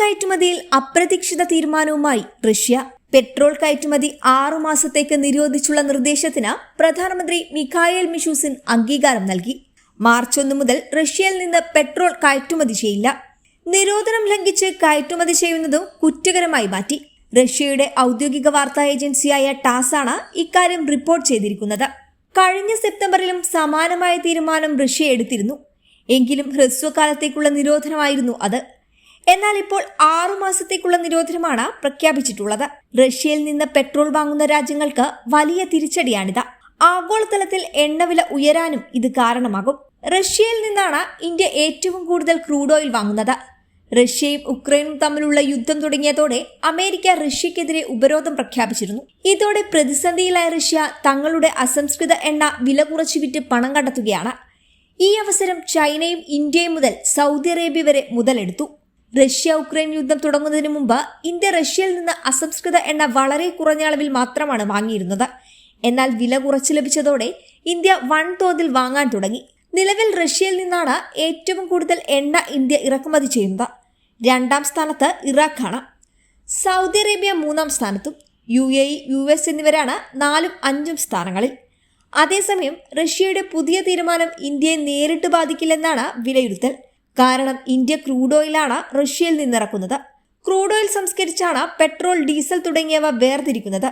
കയറ്റുമതിയിൽ അപ്രതീക്ഷിത തീരുമാനവുമായി Russia. Petrol കയറ്റുമതി ആറു മാസത്തേക്ക് നിരോധിച്ചുള്ള നിർദ്ദേശത്തിന് പ്രധാനമന്ത്രി മിഖായേൽ മിഷൂസിൻ അംഗീകാരം നൽകി. മാർച്ച് ഒന്ന് മുതൽ റഷ്യയിൽ നിന്ന് പെട്രോൾ കയറ്റുമതി ചെയ്യില്ല. നിരോധനം ലംഘിച്ച് കയറ്റുമതി ചെയ്യുന്നതും കുറ്റകരമായി മാറ്റി. റഷ്യയുടെ ഔദ്യോഗിക വാർത്താ ഏജൻസിയായ ടാസാണ് ഇക്കാര്യം റിപ്പോർട്ട് ചെയ്തിരിക്കുന്നത്. കഴിഞ്ഞ സെപ്റ്റംബറിലും സമാനമായ തീരുമാനം റഷ്യ എടുത്തിരുന്നു. എങ്കിലും ഹ്രസ്വകാലത്തേക്കുള്ള നിരോധനമായിരുന്നു അത്. എന്നാൽ ഇപ്പോൾ ആറു മാസത്തേക്കുള്ള നിരോധനമാണ് പ്രഖ്യാപിച്ചിട്ടുള്ളത്. റഷ്യയിൽ നിന്ന് പെട്രോൾ വാങ്ങുന്ന രാജ്യങ്ങൾക്ക് വലിയ തിരിച്ചടിയാണിത്. ആഗോളതലത്തിൽ എണ്ണവില ഉയരാനും ഇത് കാരണമാകും. റഷ്യയിൽ നിന്നാണ് ഇന്ത്യ ഏറ്റവും കൂടുതൽ ക്രൂഡ് ഓയിൽ വാങ്ങുന്നത്. റഷ്യയും ഉക്രൈനും തമ്മിലുള്ള യുദ്ധം തുടങ്ങിയതോടെ അമേരിക്ക റഷ്യക്കെതിരെ ഉപരോധം പ്രഖ്യാപിച്ചിരുന്നു. ഇതോടെ പ്രതിസന്ധിയിലായ റഷ്യ തങ്ങളുടെ അസംസ്കൃത എണ്ണ വില കുറച്ചു വിറ്റ് പണം കണ്ടെത്തുകയാണ്. ഈ അവസരം ചൈനയും ഇന്ത്യയും മുതൽ സൗദി അറേബ്യ വരെ മുതലെടുത്തു. റഷ്യ ഉക്രൈൻ യുദ്ധം തുടങ്ങുന്നതിന് മുമ്പ് ഇന്ത്യ റഷ്യയിൽ നിന്ന് അസംസ്കൃത എണ്ണ വളരെ കുറഞ്ഞ അളവിൽ മാത്രമാണ് വാങ്ങിയിരുന്നത്. എന്നാൽ വില കുറച്ചു ലഭിച്ചതോടെ ഇന്ത്യ വൻതോതിൽ വാങ്ങാൻ തുടങ്ങി. നിലവിൽ റഷ്യയിൽ നിന്നാണ് ഏറ്റവും കൂടുതൽ എണ്ണ ഇന്ത്യ ഇറക്കുമതി ചെയ്യുന്നത്. രണ്ടാം സ്ഥാനത്ത് ഇറാഖാണ്. സൗദി അറേബ്യ മൂന്നാം സ്ഥാനത്തും U A E U S എന്നിവരാണ് നാലും അഞ്ചും സ്ഥാനങ്ങളിൽ. അതേസമയം റഷ്യയുടെ പുതിയ തീരുമാനം ഇന്ത്യയെ നേരിട്ട് ബാധിക്കില്ലെന്നാണ് വിലയിരുത്തൽ. കാരണം ഇന്ത്യ ക്രൂഡ് ഓയിലാണ് റഷ്യയിൽ നിന്നിറക്കുന്നത്. ക്രൂഡ് ഓയിൽ സംസ്കരിച്ചാണ് പെട്രോൾ ഡീസൽ തുടങ്ങിയവ വേർതിരിക്കുന്നത്.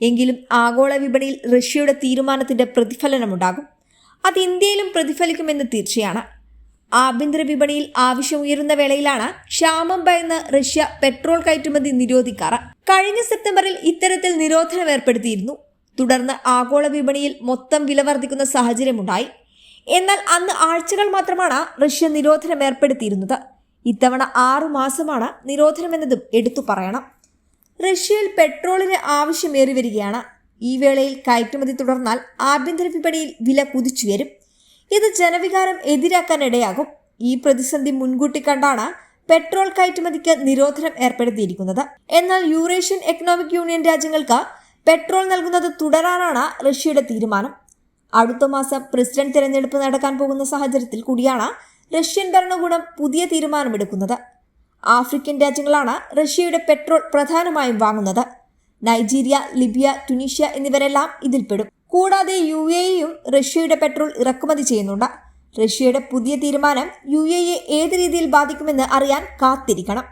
എങ്കിലും ആഗോള വിപണിയിൽ റഷ്യയുടെ തീരുമാനത്തിന്റെ പ്രതിഫലനമുണ്ടാകും. അത് ഇന്ത്യയിലും പ്രതിഫലിക്കുമെന്ന് തീർച്ചയാണ്. ആഭ്യന്തര വിപണിയിൽ ആവശ്യമുയരുന്ന വേളയിലാണ് ക്ഷാമം ഭയന്ന് റഷ്യ പെട്രോൾ കയറ്റുമതി നിരോധിക്കാറ്. കഴിഞ്ഞ സെപ്റ്റംബറിൽ ഇത്തരത്തിൽ നിരോധനം ഏർപ്പെടുത്തിയിരുന്നു. തുടർന്ന് ആഗോള വിപണിയിൽ മൊത്തം വില വർദ്ധിക്കുന്ന സാഹചര്യമുണ്ടായി. എന്നാൽ അന്ന് ആഴ്ചകൾ മാത്രമാണ് റഷ്യ നിരോധനം ഏർപ്പെടുത്തിയിരുന്നത്. ഇത്തവണ ആറു മാസമാണ് നിരോധനമെന്നതും എടുത്തു പറയണം. റഷ്യയിൽ പെട്രോളിന് ആവശ്യമേറി വരികയാണ്. ഈ വേളയിൽ കയറ്റുമതി തുടർന്നാൽ ആഭ്യന്തര വിപണിയിൽ വില കുതിച്ചുയരും ഇത് ജനവികാരം എതിരാക്കാൻ ഇടയാകും. ഈ പ്രതിസന്ധി മുൻകൂട്ടി കണ്ടാണ് പെട്രോൾ കയറ്റുമതിക്ക് നിരോധനം ഏർപ്പെടുത്തിയിരിക്കുന്നത്. എന്നാൽ യൂറേഷ്യൻ എക്കണോമിക് യൂണിയൻ രാജ്യങ്ങൾക്ക് പെട്രോൾ നൽകുന്നത് തുടരാനാണ് റഷ്യയുടെ തീരുമാനം. അടുത്ത മാസം പ്രസിഡന്റ് തിരഞ്ഞെടുപ്പ് നടക്കാൻ പോകുന്ന സാഹചര്യത്തിൽ കൂടിയാണ് റഷ്യൻ ഭരണകൂടം പുതിയ തീരുമാനമെടുക്കുന്നത്. ആഫ്രിക്കൻ രാജ്യങ്ങളാണ് റഷ്യയുടെ പെട്രോൾ പ്രധാനമായും വാങ്ങുന്നത്. നൈജീരിയ ലിബിയ ടുനീഷ്യ എന്നിവരെല്ലാം ഇതിൽപ്പെടും. കൂടാതെ യു എ റഷ്യയുടെ പെട്രോൾ ഇറക്കുമതി ചെയ്യുന്നുണ്ട്. റഷ്യയുടെ പുതിയ തീരുമാനം യു എ ഏത് രീതിയിൽ ബാധിക്കുമെന്ന് അറിയാൻ കാത്തിരിക്കണം.